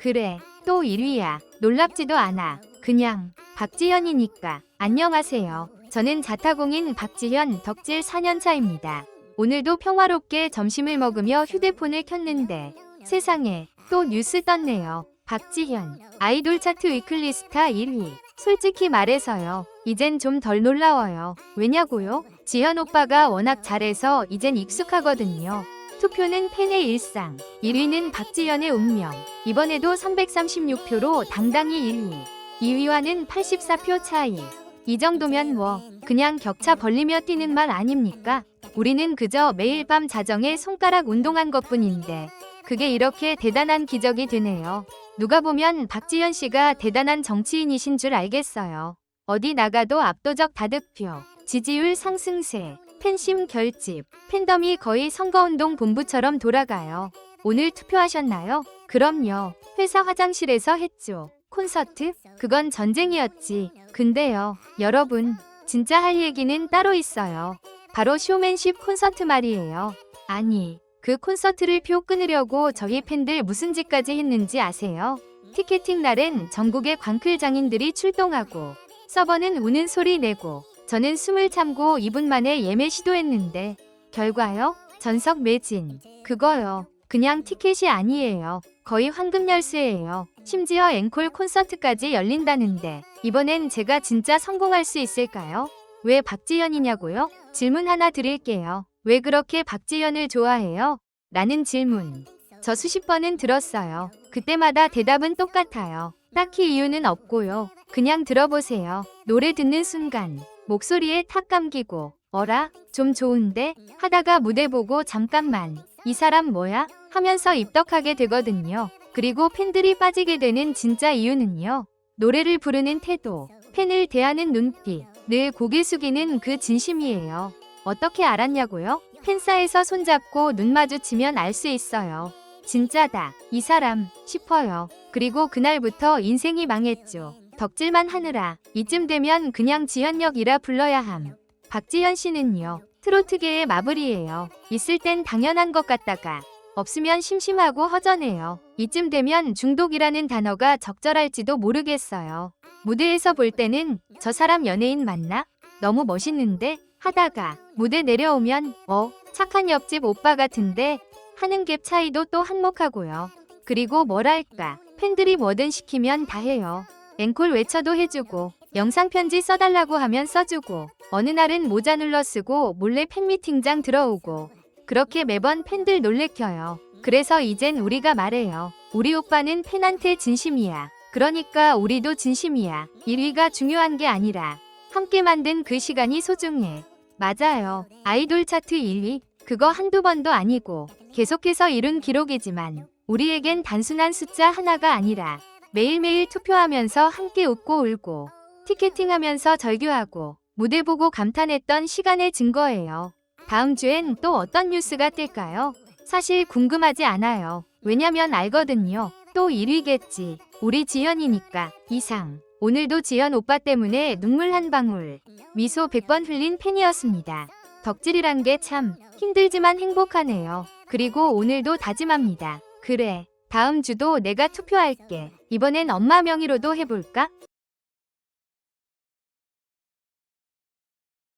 그래, 또 1위야. 놀랍지도 않아. 그냥 박지현이니까. 안녕하세요. 저는 자타공인 박지현 덕질 4년차입니다. 오늘도 평화롭게 점심을 먹으며 휴대폰을 켰는데 세상에 또 뉴스 떴네요. 박지현 아이돌 차트 위클리 스타 1위. 솔직히 말해서요. 이젠 좀 덜 놀라워요. 왜냐고요? 지현 오빠가 워낙 잘해서 이젠 익숙하거든요. 투표는 팬의 일상. 1위는 박지현의 운명. 이번에도 336표로 당당히 1위. 2위와는 84표 차이. 이 정도면 뭐 그냥 격차 벌리며 뛰는 말 아닙니까? 우리는 그저 매일 밤 자정에 손가락 운동한 것뿐인데 그게 이렇게 대단한 기적이 되네요. 누가 보면 박지현 씨가 대단한 정치인이신 줄 알겠어요. 어디 나가도 압도적 다득표, 지지율 상승세, 팬심 결집, 팬덤이 거의 선거운동 본부처럼 돌아가요. 오늘 투표하셨나요? 그럼요. 회사 화장실에서 했죠. 콘서트? 그건 전쟁이었지. 근데요, 여러분, 진짜 할 얘기는 따로 있어요. 바로 쇼맨십 콘서트 말이에요. 아니, 그 콘서트를 표 끊으려고 저희 팬들 무슨 짓까지 했는지 아세요? 티켓팅 날엔 전국의 광클 장인들이 출동하고 서버는 우는 소리 내고 저는 숨을 참고 2분 만에 예매 시도했는데 결과요? 전석 매진. 그거요. 그냥 티켓이 아니에요. 거의 황금 열쇠예요. 심지어 앵콜 콘서트까지 열린다는데 이번엔 제가 진짜 성공할 수 있을까요? 왜 박지현이냐고요? 질문 하나 드릴게요. 왜 그렇게 박지현을 좋아해요? 라는 질문. 저 수십 번은 들었어요. 그때마다 대답은 똑같아요. 딱히 이유는 없고요. 그냥 들어보세요. 노래 듣는 순간 목소리에 탁 감기고 어라 좀 좋은데 하다가 무대 보고 잠깐만 이 사람 뭐야 하면서 입덕하게 되거든요. 그리고 팬들이 빠지게 되는 진짜 이유는요. 노래를 부르는 태도, 팬을 대하는 눈빛, 늘 고개 숙이는 그 진심이에요. 어떻게 알았냐고요? 팬사에서 손잡고 눈 마주치면 알 수 있어요. 진짜다. 이 사람 싶어요. 그리고 그날부터 인생이 망했죠. 덕질만 하느라 이쯤 되면 그냥 지현역이라 불러야 함. 박지현 씨는요. 트로트계의 마블이에요. 있을 땐 당연한 것 같다가 없으면 심심하고 허전해요. 이쯤 되면 중독이라는 단어가 적절할지도 모르겠어요. 무대에서 볼 때는 저 사람 연예인 맞나? 너무 멋있는데? 하다가 무대 내려오면 어 착한 옆집 오빠 같은데 하는 갭 차이도 또 한몫하고요. 그리고 뭐랄까 팬들이 뭐든 시키면 다 해요. 앵콜 외쳐도 해주고 영상 편지 써달라고 하면 써주고 어느 날은 모자 눌러 쓰고 몰래 팬미팅장 들어오고 그렇게 매번 팬들 놀래켜요. 그래서 이젠 우리가 말해요. 우리 오빠는 팬한테 진심이야. 그러니까 우리도 진심이야. 1위가 중요한 게 아니라 함께 만든 그 시간이 소중해. 맞아요. 아이돌 차트 1위. 그거 한두 번도 아니고 계속해서 이룬 기록이지만 우리에겐 단순한 숫자 하나가 아니라 매일매일 투표하면서 함께 웃고 울고 티켓팅하면서 절규하고 무대 보고 감탄했던 시간의 증거예요. 다음 주엔 또 어떤 뉴스가 뜰까요? 사실 궁금하지 않아요. 왜냐면 알거든요. 또 1위겠지. 우리 지연이니까. 이상. 오늘도 지연 오빠 때문에 눈물 한 방울. 미소 100번 흘린 팬이었습니다. 덕질이란 게 참 힘들지만 행복하네요. 그리고 오늘도 다짐합니다. 그래. 다음 주도 내가 투표할게. 이번엔 엄마 명의로도 해볼까?